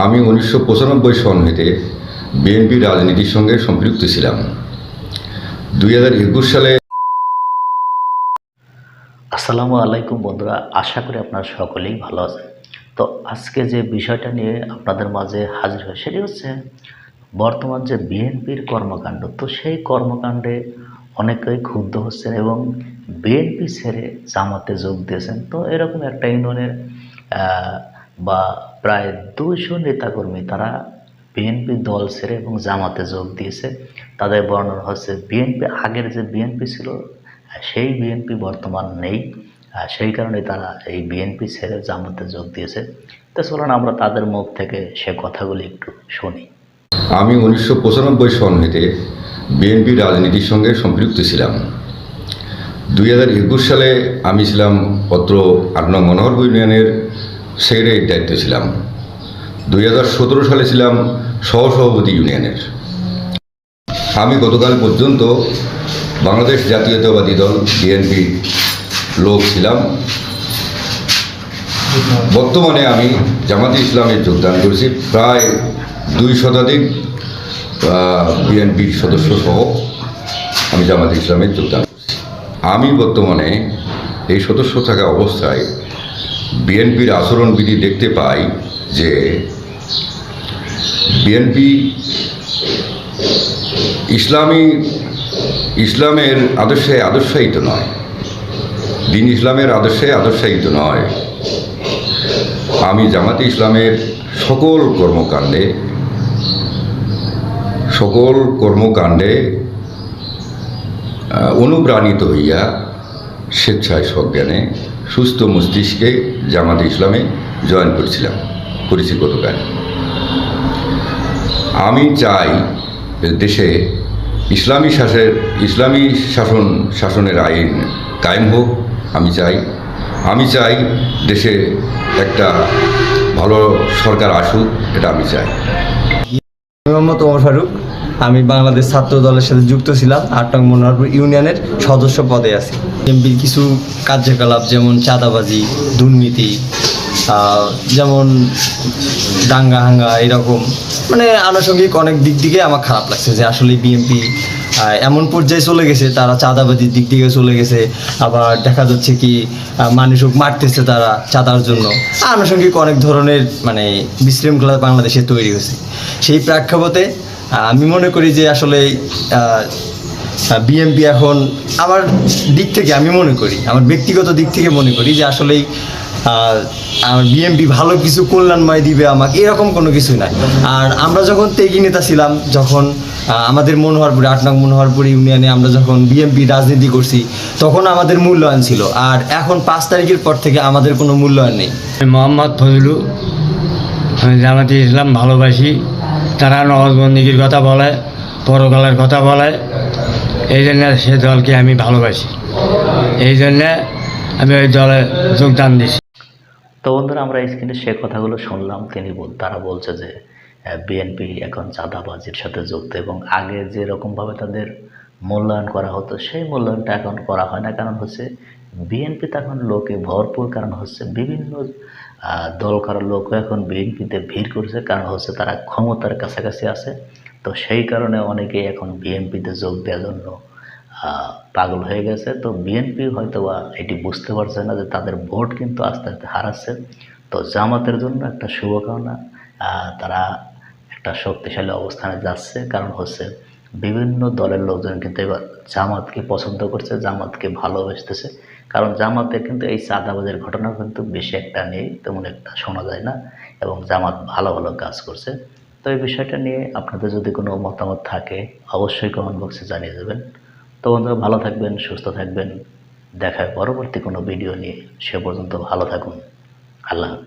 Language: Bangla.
আমি উনিশশো পঁচানব্বই সন হতে বিএনপি রাজনীতির সঙ্গে সম্পৃক্ত ছিলাম। দুই হাজার একুশ সালে আসসালামু আলাইকুম বন্ধুরা, আশা করি আপনারা সকলেই ভালো আছেন। তো আজকে যে বিষয়টা নিয়ে আপনাদের মাঝে হাজির হয় সেটি হচ্ছে, বর্তমান যে বিএনপির কর্মকাণ্ড, তো সেই কর্মকাণ্ডে অনেকেই ক্ষুব্ধ হচ্ছেন এবং বিএনপি ছেড়ে জামাতে যোগ দিয়েছেন। তো এরকম একটা ইউনিয়নের বা প্রায় দুইশো নেতাকর্মী তারা বিএনপি দল ছেড়ে এবং জামাতে যোগ দিয়েছে। তাদের বর্ণনা হচ্ছে বিএনপি আগের যে বিএনপি ছিল, সেই বিএনপি বর্তমান নেই। সেই কারণে তারা এই বিএনপি ছেড়ে জামাতে যোগ দিয়েছে। তো চলুন আমরা তাদের মুখ থেকে সে কথাগুলি একটু শুনি। আমি উনিশশো পঁচানব্বই সন হতে বিএনপি রাজনীতির সঙ্গে সম্পৃক্ত ছিলাম। দুই হাজার একুশ সালে আমি ছিলাম অত্র আট নং মনোহরপুর ইউনিয়নের সেক্রেটারির দায়িত্বে ছিলাম। দুই হাজার সতেরো সালে ছিলাম সহসভাপতি ইউনিয়নের। আমি গতকাল পর্যন্ত বাংলাদেশ জাতীয়তাবাদী দল, বিএনপি লোক ছিলাম। বর্তমানে আমি জামাতে ইসলামে যোগদান করেছি প্রায় দুই শতাধিক বিএনপির সদস্য সহ আমি জামাতে ইসলামে যোগদান করছি। আমি বর্তমানে এই সদস্য থাকা অবস্থায় বিএনপির আচরণবিধি দেখতে পাই যে বিএনপি ইসলামী, ইসলামের আদর্শে আদর্শায়িত নয়। দিন ইসলামের আদর্শে আদর্শায়িত নয়। আমি জামাতে ইসলামের সকল কর্মকাণ্ডে সকল কর্মকাণ্ডে অনুপ্রাণিত হইয়া স্বেচ্ছায় সজ্ঞানে সুস্থ মস্তিষ্কে জামাতে ইসলামে জয়েন করেছিলাম, করেছি গতকাল। আমি চাই দেশে ইসলামী শাসের, ইসলামী শাসন, শাসনের আইন কায়েম হোক, আমি চাই। আমি চাই দেশে একটা ভালো সরকার আসুক, এটা আমি চাই। মোহাম্মদ ওমর ফারুক, আমি বাংলাদেশ ছাত্র দলের সাথে যুক্ত ছিলাম আট নং মনোহরপুর ইউনিয়নের সদস্য পদে আছি। এমপির কিছু কার্যকলাপ যেমন চাঁদাবাজি, দুর্নীতি যেমন দাঙ্গা হাঙ্গা এরকম মানে আনুষঙ্গিক অনেক দিক দিকে আমার খারাপ লাগছে যে আসলে বিএনপি এমন পর্যায়ে চলে গেছে তারা চাঁদাবাদির দিক থেকে চলে গেছে আবার দেখা যাচ্ছে কি আহ, মানুষও মারতেছে তারা চাঁদার জন্য। আনুষঙ্গিক অনেক ধরনের মানে বিশৃঙ্খলা বাংলাদেশে তৈরি হয়েছে। সেই প্রেক্ষাপটে আমি মনে করি যে আসলে বিএমপি এখন আমার দিক থেকে আমি মনে করি আমার ব্যক্তিগত দিক থেকে মনে করি যে আসলেই আমার বিএমপি ভালো কিছু কল্যাণময় দিবে আমাকে এরকম কোনো কিছু নাই। আর আমরা যখন তেগি নেতা ছিলাম যখন আমাদের মনোহরপুরে আট নং মনোহরপুর ইউনিয়নে আমরা যখন বিএমপি রাজনীতি করছি তখন আমাদের মূল্যায়ন ছিল। আর এখন পাঁচ তারিখের পর থেকে আমাদের কোনো মূল্যায়ন নেই। আমি মোহাম্মদ ফজলু আমি জামাতি ইসলাম ভালোবাসি। তারা নওয়াজবন্দিগির কথা বলে পরকালের কথা বলে। এই জন্য সে দলকে আমি ভালোবাসি। এই জন্যে আমি ওই দলে যোগদান দিছি তো বন্ধুরা আমরা স্ক্রিনে সে কথাগুলো শুনলাম। তিনি তারা বলছে যে বিএনপি এখন চাঁদাবাজির সাথে যুক্ত এবং আগে যেরকমভাবে তাদের মূল্যায়ন করা হতো, সেই মূল্যায়নটা এখন করা হয় না। কারণ হচ্ছে বিএনপি তো এখন লোকে ভরপুর। কারণ হচ্ছে বিভিন্ন দল করার লোকও এখন বিএনপিতে ভিড় করছে। কারণ হচ্ছে তারা ক্ষমতার কাছাকাছি আছে। তো সেই কারণে অনেকে এখন বিএনপিতে যোগ দেওয়ার জন্য পাগল হয়ে গেছে। তো বিএনপি হয়তো বা এটি বুঝতে পারছে না যে তাদের ভোট কিন্তু আস্তে আস্তে হারাচ্ছে। তো জামাতের জন্য একটা শুভকামনা তারা একটা শক্তিশালী অবস্থানে যাচ্ছে। কারণ হচ্ছে বিভিন্ন দলের লোকজন কিন্তু এবার জামাতকে পছন্দ করছে, জামাতকে ভালোবাসতেছে। কারণ জামাতে কিন্তু এই চাঁদাবাজের ঘটনা কিন্তু বেশি একটা নেই, তেমন একটা শোনা যায় না এবং জামাত ভালো ভালো কাজ করছে। তো এই বিষয়টা নিয়ে আপনাদের যদি কোনো মতামত থাকে, অবশ্যই কমেন্ট বক্সে জানিয়ে দেবেন। তো বন্ধুরা, ভালো থাকবেন, সুস্থ থাকবেন। দেখায় পরবর্তী কোনো ভিডিও নিয়ে সে পর্যন্ত ভালো থাকুন। আল্লাহ।